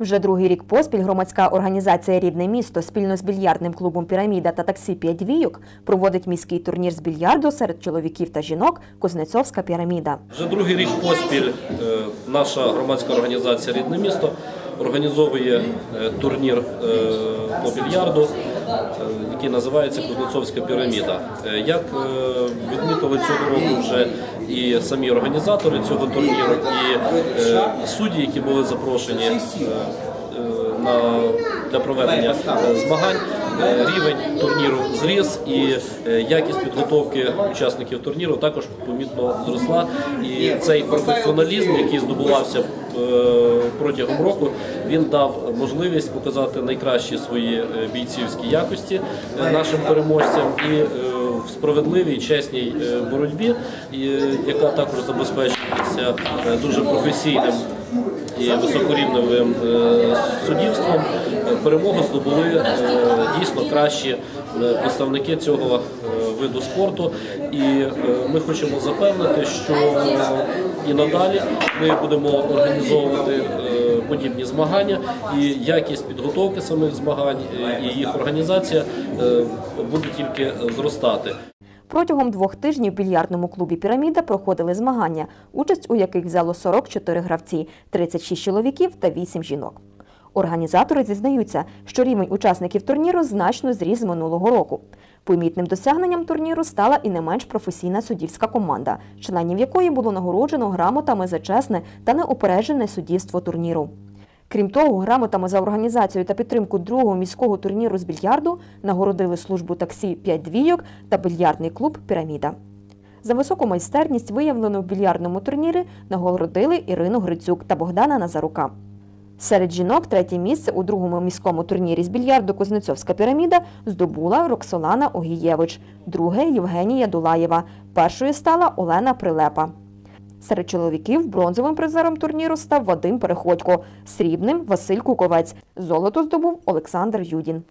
Вже другий рік поспіль громадська організація Рідне місто спільно з більярдним клубом Піраміда та таксі «П'ять війок проводить міський турнір з більярду серед чоловіків та жінок Кузнецовська піраміда. Вже другий рік поспіль е, наша громадська організація Рідне місто організовує е, турнір е, по більярду, е, який називається Кузнецовська піраміда. Як відмітили цього року вже і самі організатори цього турніру, і судді, які були запрошені для проведення е, змагань. Е, Рівень турніру зріс і е, якість підготовки учасників турніру також помітно зросла. І цей професіоналізм, який здобувався протягом року, він дав можливість показати найкращі свої бійцівські якості нашим переможцям і в справедливій чесній боротьбі, яка також забезпечується дуже професійним і високорівневим е, суддівством перемогу здобули е, дійсно кращі е, представники цього виду спорту. І ми хочемо запевнити, що і надалі ми будемо організовувати подібні змагання, і якість підготовки самих змагань і їх організація буде тільки зростати. Протягом двох тижнів в більярдному клубі Піраміда проходили змагання, участь у яких взяло 44 гравці, 36 чоловіків та 8 жінок. Організатори зізнаються, що рівень учасників турніру значно зріс минулого року. Помітним досягненням турніру стала і не менш професійна суддівська команда, членів якої було нагороджено грамотами за чесне та неупереджене суддівство турніру. Крім того, грамотами за організацію та підтримку другого міського турніру з більярду нагородили службу таксі «П'ять двійок та більярдний клуб Піраміда. За високу майстерність, виявлену в більярдному турнірі, нагородили Ірину Грицюк та Богдана Назарука. Серед жінок третє місце у другому міському турнірі з більярду Кузнецовська піраміда здобула Роксолана Огієвич, друге Євгенія Дулаєва. Першою стала Олена Прилепа. Серед чоловіків бронзовим призером турніру став Вадим Переходько, срібним Василь Куковець. Золото здобув Олександр Юдін.